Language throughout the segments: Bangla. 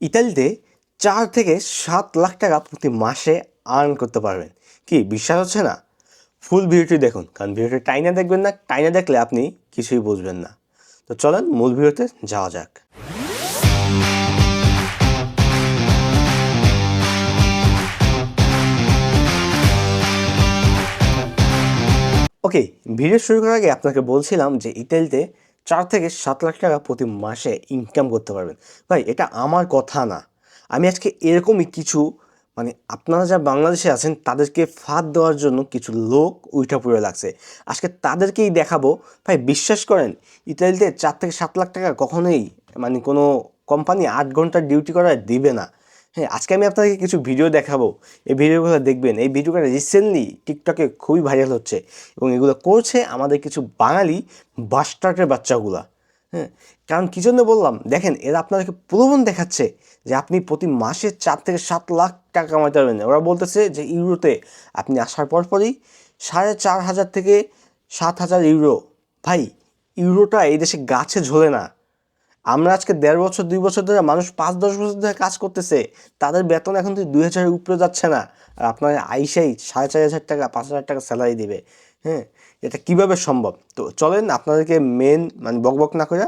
ইতালিতে চার থেকে সাত লাখ টাকা প্রতি মাসে আর্ন করতে পারবেন। কি, বিশ্বাস হচ্ছে না? ফুল ভিডিওটি দেখুন, কারণ ভিডিওটি টাইনে দেখবেন না টাইনে দেখলে আপনি কিছুই বুঝবেন না। তো চলেন মূল ভিডিওতে যাওয়া যাক। ওকে ভিডিও শুরু করার আগে আপনাকে বলছিলাম যে ইতালিতে চার থেকে সাত লাখ টাকা প্রতি মাসে ইনকাম করতে পারবেন। ভাই, এটা আমার কথা না। আমি আজকে এরকমই কিছু মানে আপনারা যা বাংলাদেশে আছেন, তাদেরকে ফাঁদ দেওয়ার জন্য কিছু লোক উইঠা পড়ে লাগছে। আজকে তাদেরকেই দেখাবো। ভাই, বিশ্বাস করেন, ইতালিতে চার থেকে সাত লাখ টাকা কখনোই মানে কোনো কোম্পানি আট ঘণ্টার ডিউটি করার দিবে না। হ্যাঁ আজকে আমি আপনাকে কিছু ভিডিও দেখাবো। এই ভিডিওগুলো দেখবেন, এই ভিডিওটা রিসেন্টলি টিকটকে খুবই ভাইরাল হচ্ছে এবং এগুলো করছে আমাদের কিছু বাঙালি বাস্টার্টের বাচ্চাগুলা। হ্যাঁ কারণ কী জন্য বললাম? দেখেন, এরা আপনাদেরকে প্রলোভন দেখাচ্ছে যে আপনি প্রতি মাসে চার থেকে সাত লাখ টাকা কামাইতে পারবেন ওরা বলতেছে যে ইউরোতে আপনি আসার পর পরই সাড়ে চার হাজার থেকে সাত হাজার ইউরো। ভাই, ইউরোটা এই দেশে গাছে ঝোলে না। আমরা আজকে দেড় বছর, দুই বছর ধরে মানুষ পাঁচ, দশ বছর ধরে কাজ করতেছে, তাদের বেতন এখন তো দুই হাজারের উপরে যাচ্ছে না। আর আপনার আইসাই সাড়ে চার হাজার টাকা, পাঁচ হাজার টাকা স্যালারি দেবে হ্যাঁ? এটা কীভাবে সম্ভব? তো চলেন আপনাদেরকে মেন মানে বকবক না করে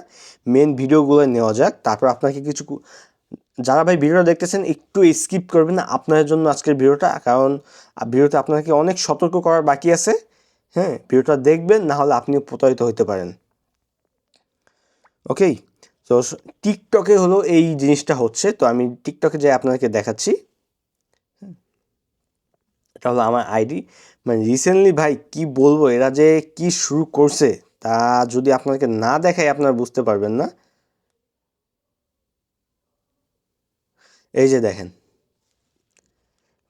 মেন ভিডিওগুলো নেওয়া যাক। তারপর আপনাকে কিছু যারা ভাই ভিডিওটা দেখতেছেন, একটু স্কিপ করবেন না, আপনাদের জন্য আজকের ভিডিওটা। কারণ ভিডিওতে আপনাকে অনেক সতর্ক করার বাকি আছে হ্যাঁ? ভিডিওটা দেখবেন, না হলে আপনিও প্রতারিত হতে পারেন। ওকেই তো টিকটকে হলো এই জিনিসটা হচ্ছে। তো আমি টিকটকে যাই আপনাদেরকে দেখাচ্ছি। এটা হলো আমার আইডি। মানে রিসেন্টলি ভাই কি বলব এরা যে কি শুরু করছে তা যদি আপনাদেরকে না দেখাই আপনারা বুঝতে পারবেন না। এই যে দেখেন।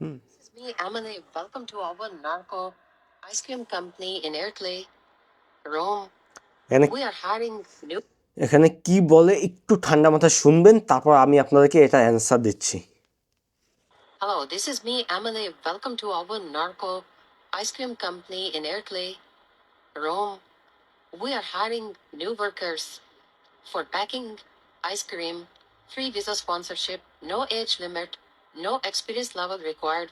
This is me, Emily. Welcome to our Narco ice cream company in Ercole, Rome. এখানে We are hiring new এখানে কি বলে একটু ঠান্ডা মাথায় শুনবেন তারপর আমি আপনাদেরকে এটা অ্যান্সার দিচ্ছি this is me, Emily. Welcome to our Narco ice cream company in Ercole, Rome. We are hiring new workers for packing ice cream, free visa sponsorship, no age limit, no experience level required.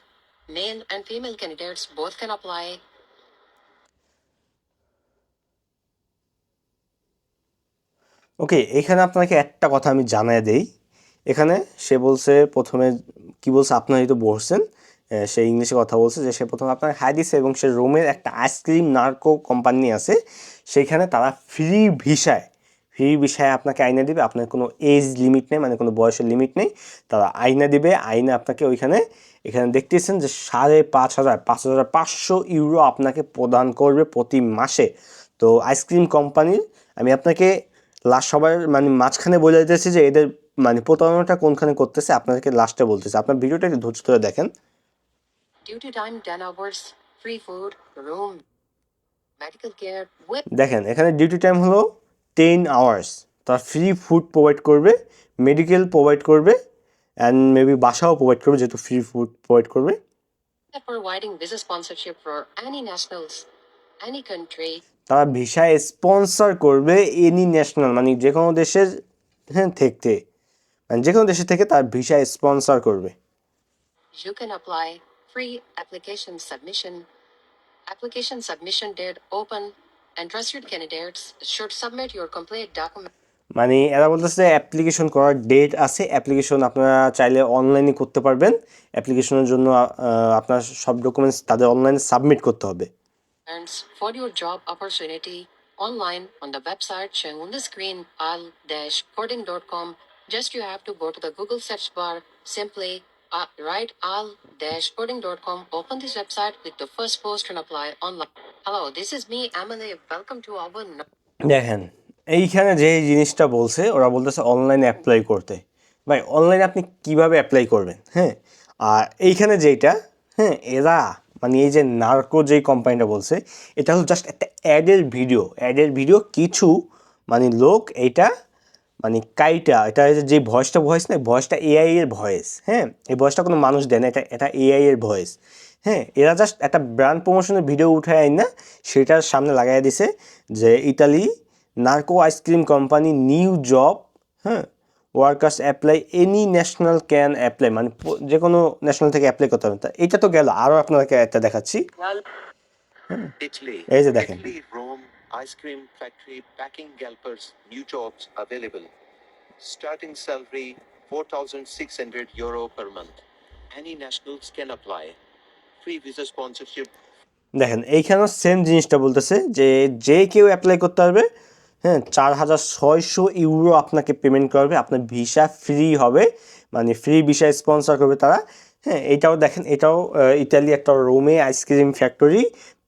Male and female candidates both can apply. Okay এখানে আপনাকে একটা কথা আমি জানাই দেই। এখানে সে বলছে প্রথমে কি বলছে আপনারাই তো বলছেন আহ, সে ইংলিশে কথা বলছে যে সে প্রথমে আপনার হাই দিছে এবং সে রোমের একটা আইসক্রিম নার্কো কোম্পানি আছে সেখানে তারা ফ্রি ভিসায় ফ্রি ভিসায় আপনাকে আইনা দিবে। আপনার কোনো এজ লিমিট নেই মানে কোনো বয়সের লিমিট নেই। তারা আইনা দিবে আইনা আপনাকে ওইখানে এখানে দেখতেছেন যে সাড়ে পাঁচ হাজার পাঁচ হাজার পাঁচশো ইউরো আপনাকে প্রদান করবে প্রতি মাসে। তো আইসক্রিম কোম্পানির আমি আপনাকে লাস্ট সবার মানে মাঝখানে বলে দিতেছি যে এদের মানে প্রতারণাটা কোনখানে করতেছে আপনাদেরকে লাস্টে বলতেছে। আপনার ভিডিওটা একটু ধৈর্য ধরে দেখেন। Duty time 10 hours, free food, room, medical দেখেন এখানে ডিউটি টাইম হলো টেন আওয়ার্স তার ফ্রি ফুড প্রোভাইড করবে মেডিকেল প্রোভাইড করবে অ্যান্ড মেবি বাসাও প্রোভাইড করবে যেহেতু ফ্রি ফুড প্রোভাইড করবে। তারা ভিসায় স্পন্সর করবে এনি ন্যাশনাল মানে যে কোনো দেশের হ্যাঁ থেকে। মানে যে কোনো দেশের থেকে তার ভিসা স্পন্সর করবে। You can apply free application submission application submission date open interested candidates should submit your complete document মানে এরা বলতেছে অ্যাপ্লিকেশন করার ডেট আছে অ্যাপ্লিকেশন আপনারা চাইলে অনলাইনে করতে পারবেন। অ্যাপ্লিকেশনের জন্য আপনার সব ডকুমেন্টস তাদের অনলাইনে সাবমিট করতে হবে। And for your job opportunity online on the website shown on the screen al-coding.com. Just you have to go to the Google search bar, simply uh, write al-coding.com, open this website, click the first post and apply online. Hello, this is me, Emily. Welcome to our দেখেন এইখানে যে জিনিসটা বলছে ওরা বলতেছে অনলাইনে অ্যাপ্লাই করতে ভাই অনলাইনে আপনি কীভাবে অ্যাপ্লাই করবেন হ্যাঁ আর এইখানে যেটা হ্যাঁ এরা মানে এই যে নার্কো যেই কোম্পানিটা বলছে, এটা হলো জাস্ট একটা অ্যাডের ভিডিও অ্যাডের ভিডিও কিছু মানে লোক এইটা মানে কাইটা, এটা যে ভয়েসটা ভয়েস না ভয়েসটা এআই এর ভয়েস হ্যাঁ? এই ভয়েসটা কোনো মানুষ দেয় না, এটা এটা এআই এর ভয়েস হ্যাঁ? এরা জাস্ট একটা ব্র্যান্ড প্রমোশনের ভিডিও উঠায় আইন না, সেটার সামনে লাগাই দিছে যে Italy narco ice cream company new job হ্যাঁ? Workers apply any national can apply মানে যে কোনো ন্যাশনাল থেকে অ্যাপ্লাই করতে পারেন এটা তো গেল আরও আপনাকে একটা দেখাচ্ছি। এই যে দেখেন। Ice cream factory packing গ্যালপার্স new jobs available starting salary four thousand six hundred euro per month any national can apply free visa sponsorship দেখেন এইখানেও সেম জিনিসটা বলতেছে যে যে কেউ অ্যাপ্লাই করতে পারবে হ্যাঁ চার হাজার ছয়শো ইউরো আপনাকে পেমেন্ট করবে। আপনার ভিসা ফ্রি হবে। মানে ফ্রি ভিসা স্পন্সর করবে তারা। হ্যাঁ এটাও দেখেন এটাও ইতালি একটা রোমে ice cream factory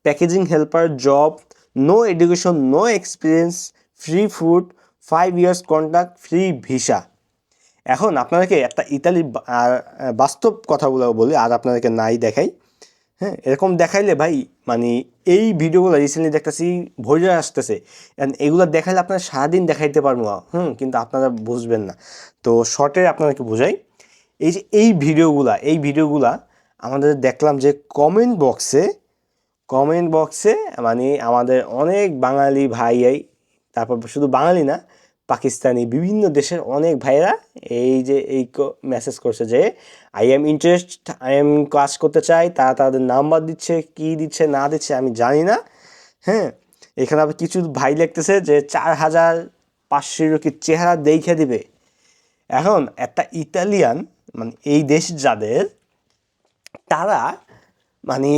packaging helper job no education no experience free food five years contact free visa এখন আপনাদেরকে একটা আহ, বাস্তব কথাগুলো বলি আর আপনাদেরকে নাই দেখাই। হ্যাঁ এরকম দেখাইলে ভাই মানে এই ভিডিওগুলো রিসেন্টলি দেখতেছি ভরে আসতেছে। And এগুলো দেখাইলে আপনারা সারাদিন দেখাইতে পারব। হুম, কিন্তু আপনারা বুঝবেন না। তো শর্টে আপনাদেরকে বোঝাই। এই যে এই ভিডিওগুলা এই ভিডিওগুলা আমাদের দেখলাম যে কমেন্ট বক্সে কমেন্ট বক্সে মানে আমাদের অনেক বাঙালি ভাইয়াই তারপর শুধু বাঙালি না পাকিস্তানি বিভিন্ন দেশের অনেক ভাইয়েরা এই যে এই মেসেজ করছে যে I am interest I am কাজ করতে চাই, তারা তাদের নাম্বার দিচ্ছে, কি দিচ্ছে, না দিচ্ছে, আমি জানি না। হ্যাঁ এখানে আবার কিছু ভাই লিখতেছে যে, চার হাজার পাঁচশো কি চেহারা দেখে দিবে? এখন একটা ইতালিয়ান মানে এই দেশ যাদের, তারা মানে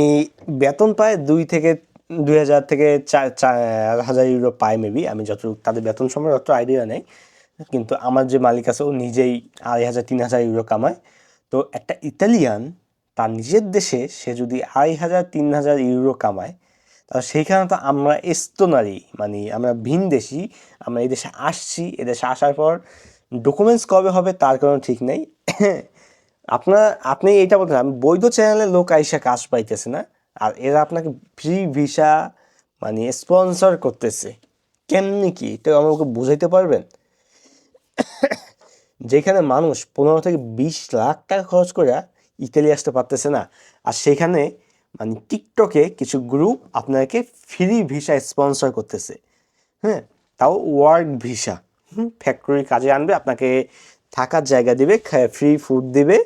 বেতন পায় দুই থেকে দুই হাজার থেকে চার হাজার ইউরো পায় মেবি আমি যতটুকু, তাদের বেতন সম্পর্কে অত আইডিয়া নেই। কিন্তু আমার যে মালিক আছে, ও নিজেই আড়াই হাজার, তিন হাজার ইউরো কামায়। তো একটা ইতালিয়ান তার নিজের দেশে সে যদি আড়াই হাজার, তিন হাজার ইউরো কামায়, তাহলে সেইখানে তো আমরা এস্তোনারি মানে আমরা ভিন দেশি, আমরা এই দেশে আসছি। এদেশে আসার পর ডকুমেন্টস কবে হবে, তার কোনো ঠিক নেই। আপনার, আপনি এটা বলতে আমি বৈধ চ্যানেলে লোক আইসা কাজ পাইতেছে না। আর এরা আপনাকে ফ্রি ভিসা মানে স্পন্সর করতেছে। কেমনি কি? এটা আমাকে বুঝাইতে পারবেন? যেখানে মানুষ পনেরো থেকে বিশ লাখ টাকা খরচ করে ইতালি আসতে পারতেছে না। আর সেখানে মানে টিকটকে কিছু গ্রুপ আপনাকে ফ্রি ভিসা স্পন্সর করতেছে। হ্যাঁ? তাও ওয়ার্ক ভিসা ফ্যাক্টরি কাজে আনবে, আপনাকে থাকার জায়গা দিবে ফ্রি ফুড দিবে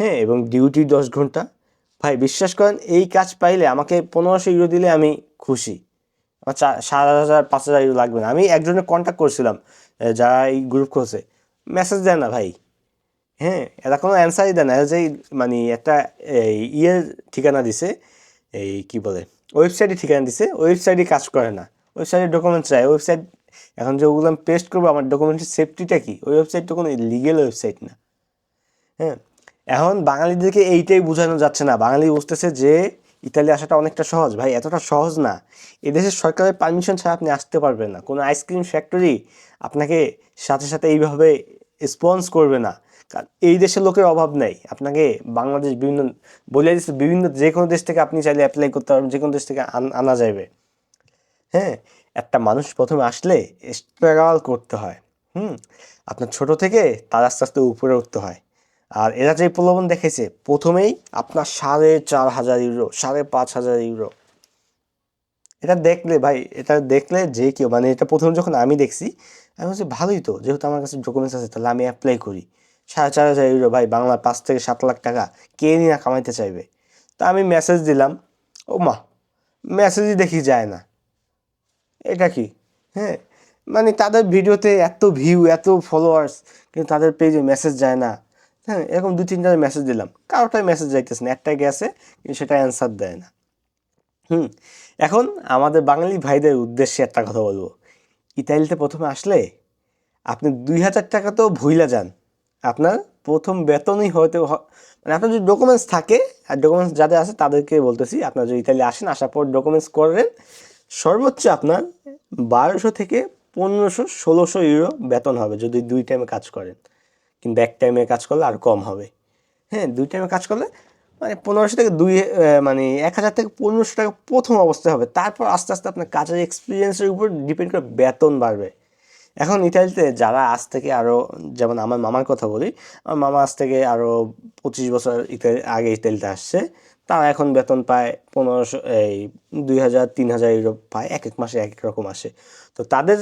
হ্যাঁ? এবং ডিউটি দশ ঘণ্টা ভাই, বিশ্বাস করেন, এই কাজ পাইলে আমাকে পনেরোশো ইউরো দিলে আমি খুশি। আমার সাত হাজার, পাঁচ হাজার ইউরো লাগবে না। আমি একজনের কন্ট্যাক্ট করছিলাম যারা এই গ্রুপ করছে মেসেজ দেয় না ভাই। হ্যাঁ এরা কোনো অ্যান্সারই দেয় না। যে মানে একটা এই ইয়ের ঠিকানা দিছে, এই কি বলে ওয়েবসাইটে ঠিকানা দিছে ওয়েবসাইটে কাজ করে না। ওয়েবসাইটে ডকুমেন্টস চাই ওয়েবসাইট এখন যে ওগুলো আমি পেস্ট করব, আমার ডকুমেন্টের সেফটিটা কি? ওই ওয়েবসাইট তো কোনো লিগেল ওয়েবসাইট না। হ্যাঁ এখন বাঙালিদেরকে এইটাই বোঝানো যাচ্ছে না। বাঙালি বুঝতেছে যে ইতালি আসাটা অনেকটা সহজ। ভাই, এতটা সহজ না। এদেশের সরকারের পারমিশন ছাড়া আপনি আসতে পারবেন না। কোনো আইসক্রিম ফ্যাক্টরি আপনাকে সাথে সাথে এইভাবে স্পন্স করবে না। কারণ এই দেশের লোকের অভাব নেই। আপনাকে বাংলাদেশ বিভিন্ন, বলে দিচ্ছে বিভিন্ন যে কোনো দেশ থেকে আপনি চাইলে অ্যাপ্লাই করতে পারবেন, যে কোনো দেশ থেকে আন- আনা যাবে হ্যাঁ একটা মানুষ প্রথমে আসলে স্ট্রাগল করতে হয়। হুম, আপনার ছোট থেকে তার আস্তে আস্তে উপরে উঠতে হয়। আর এরা যে প্রলোভন দেখেছে প্রথমেই আপনার সাড়ে চার হাজার ইউরো, সাড়ে পাঁচ হাজার ইউরো। এটা দেখলে ভাই, এটা দেখলে যে কেউ মানে এটা প্রথম যখন আমি দেখছি, আমি বলছি, ভালোই তো, যেহেতু আমার কাছে ডকুমেন্টস আছে, তাহলে আমি অ্যাপ্লাই করি। সাড়ে চার হাজার ইউরো, ভাই বাংলা পাঁচ থেকে সাত লাখ টাকা, কে না কামাইতে চাইবে? তা আমি মেসেজ দিলাম ও মা মেসেজই দেখি যায় না। এটা কি? হ্যাঁ মানে তাদের ভিডিওতে এত ভিউ এত ফলোয়ার্স কিন্তু তাদের পেজে মেসেজ যায় না। হ্যাঁ এরকম দু, তিনটা মেসেজ দিলাম। কারোটাই মেসেজ যাইতেছে না, একটাই গেছে, কিন্তু সেটা অ্যান্সার দেয় না। হুম, এখন আমাদের বাঙালি ভাইদের উদ্দেশ্যে একটা কথা বলব। ইতালিতে প্রথমে আসলে আপনি দুই হাজার টাকা তো ভুইলা যান। আপনার প্রথম বেতনই হয়তো মানে আপনার যদি ডকুমেন্টস থাকে, আর ডকুমেন্টস যাদের আছে তাদেরকে বলতেছি, আপনার যদি ইতালি আসেন, আসার পর ডকুমেন্টস করেন, সর্বোচ্চ আপনার বারোশো থেকে পনেরোশো, ষোলোশো ইউরো বেতন হবে যদি দুই টাইমে কাজ করেন। কিন্তু এক টাইমে কাজ করলে আর কম হবে। হ্যাঁ দুই টাইমে কাজ করলে মানে পনেরোশো থেকে দুই মানে এক হাজার থেকে পনেরোশো টাকা প্রথম অবস্থায় হবে। তারপর আস্তে আস্তে আপনার কাজের এক্সপিরিয়েন্সের উপর ডিপেন্ড করে বেতন বাড়বে। এখন ইতালিতে যারা আজ থেকে আরও যেমন আমার মামার কথা বলি, আমার মামা আজ থেকে আরও পঁচিশ বছর ইতালি, আগে ইতালিতে আসছে। তারা এখন বেতন পায় পনেরোশো, এই দুই হাজার, তিন হাজার ইউরো পায়, এক এক মাসে এক এক রকম আসে। তো তাদের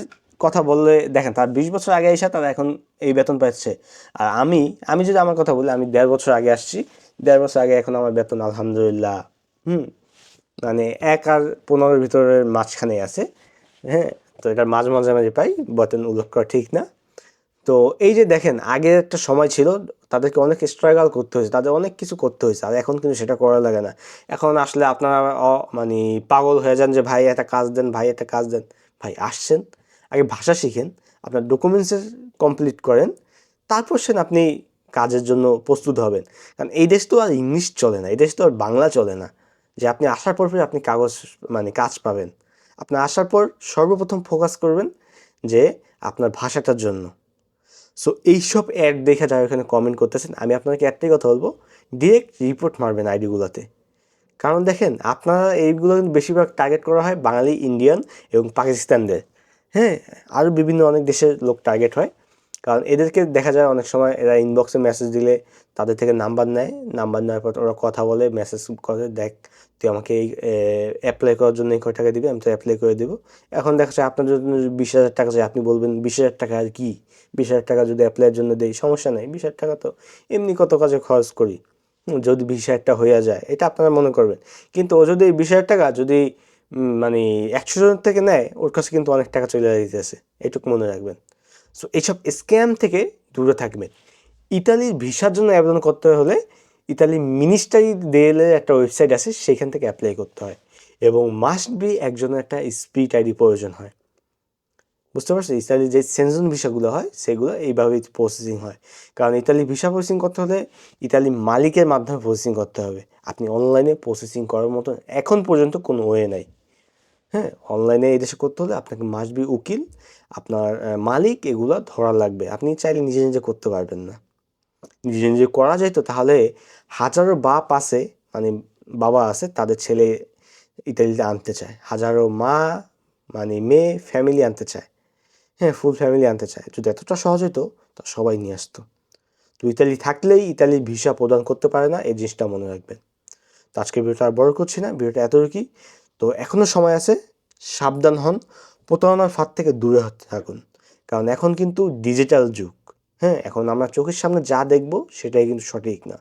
কথা বললে, দেখেন তার বিশ বছর আগে এসে তারা এখন এই বেতন পাচ্ছে। আর আমি আমি যদি আমার কথা বলি, আমি দেড় বছর আগে আসছি। দেড় বছর আগে এখন আমার বেতন আলহামদুলিল্লাহ, হুম মানে এক আর পনেরোর ভিতরের মাঝখানে আছে। হ্যাঁ তো এটার মাঝ মাঝামাঝি পাই, বেতন উল্লেখ করা ঠিক না। তো এই যে দেখেন আগের একটা সময় ছিল, তাদেরকে অনেক স্ট্রাগল করতে হয়েছে, তাদের অনেক কিছু করতে হয়েছে, আর এখন কিন্তু সেটা করা লাগে না। এখন আসলে আপনারা মানে পাগল হয়ে যান যে, ভাই, একটা কাজ দেন, ভাই, একটা কাজ দেন। ভাই, আসছেন। আগে ভাষা শিখেন, আপনার ডকুমেন্টসের কমপ্লিট করেন, তারপর সেন আপনি কাজের জন্য প্রস্তুত হবেন। কারণ এই দেশ তো আর ইংলিশ চলে না, এই দেশ তো আর বাংলা চলে না। যে আপনি আসার পর আপনি কাগজ মানে কাজ পাবেন। আপনি আসার পর সর্বপ্রথম ফোকাস করবেন যে আপনার ভাষাটার জন্য। সো এইসব অ্যাড দেখে যারা এখানে কমেন্ট করতেছেন, আমি আপনাকে একটাই কথা বলব ডিরেক্ট রিপোর্ট মারবেন আইডিগুলোতে কারণ দেখেন, আপনারা এইগুলো কিন্তু বেশিরভাগ টার্গেট করা হয় বাঙালি ইন্ডিয়ান এবং পাকিস্তানদের। হ্যাঁ আরও বিভিন্ন অনেক দেশের লোক টার্গেট হয়। কারণ এদেরকে দেখা যায় অনেক সময় এরা ইনবক্সে মেসেজ দিলে তাদের থেকে নাম্বার নেয়। নাম্বার নেওয়ার পর ওরা কথা বলে মেসেজ করে, দেখ, তুই আমাকে এই অ্যাপ্লাই করার জন্য এই কয় টাকা দিবি, আমি তো অ্যাপ্লাই করে দেবো। এখন দেখা যায় আপনার জন্য বিশ হাজার টাকা চাই, আপনি বলবেন বিশ হাজার টাকা আর কি? বিশ হাজার টাকা যদি অ্যাপ্লাইয়ের জন্য দেই, সমস্যা নেই, বিশ হাজার টাকা তো এমনি কত কাজে খরচ করি? যদি বিশ হাজার টাকা হয়ে যায়, এটা আপনারা মনে করবেন। কিন্তু ও যদি বিশ হাজার টাকা যদি মানে একশো জনের থেকে নেয়, ওর কাছে কিন্তু অনেক টাকা চলে যেতেছে এটুকু মনে রাখবেন। সো এইসব স্ক্যাম থেকে দূরে থাকবেন। ইতালির ভিসার জন্য আবেদন করতে হলে ইতালি মিনিস্টারি দেলের একটা ওয়েবসাইট আছে, সেখান থেকে অ্যাপ্লাই করতে হয়। এবং মাস্ট বি একজনের একটা স্পিড আইডি প্রয়োজন হয়। বুঝতে পারছ ইতালির যে সেনজন ভিসাগুলো হয়, সেগুলো এইভাবেই প্রসেসিং হয়। কারণ ইতালি ভিসা প্রসেসিং করতে হলে ইতালি মালিকের মাধ্যমে প্রসেসিং করতে হবে। আপনি অনলাইনে প্রসেসিং করার মতো এখন পর্যন্ত কোনো ওয়ে নাই। হ্যাঁ অনলাইনে এই দেশে করতে হলে আপনাকে মাসবি উকিল, আপনার মালিক এগুলো ধরা লাগবে। আপনি চাইলে নিজে নিজে করতে পারবেন না। নিজে নিজে করা যায় তো, তাহলে হাজারো বাপ আছে মানে বাবা আছে, তাদের ছেলে ইতালিতে আনতে চায়। হাজারো মা মানে মেয়ে ফ্যামিলি আনতে চায়। হ্যাঁ ফুল ফ্যামিলি আনতে চায়। যদি এতটা সহজ হতো তা সবাই নিয়ে আসতো। তো ইতালি থাকলেই ইতালির ভিসা প্রদান করতে পারে না, এই জিনিসটা মনে রাখবেন। তো আজকের ভিডিওটা আর বড় করছি না। ভিডিওটা এতটুকুই। তো এখনও সময় আছে, সাবধান হন। প্রতারণার ফাঁদ থেকে দূরে থাকুন, কারণ এখন কিন্তু ডিজিটাল যুগ। হ্যাঁ এখন আমরা চোখের সামনে যা দেখব সেটাই কিন্তু সঠিক না।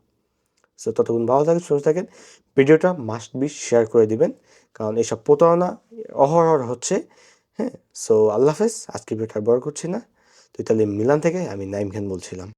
সো ততক্ষণ ভালো থাকেন, সুস্থ থাকেন। ভিডিওটা মাস্ট বি শেয়ার করে দিবেন, কারণ এইসব প্রতারণা, অহরহ হচ্ছে। হ্যাঁ সো আল্লাহ হাফেজ আজকে ভিডিওটা বড় করছি না। তো তাহলে মিলান থেকে আমি নাইম খান বলছিলাম।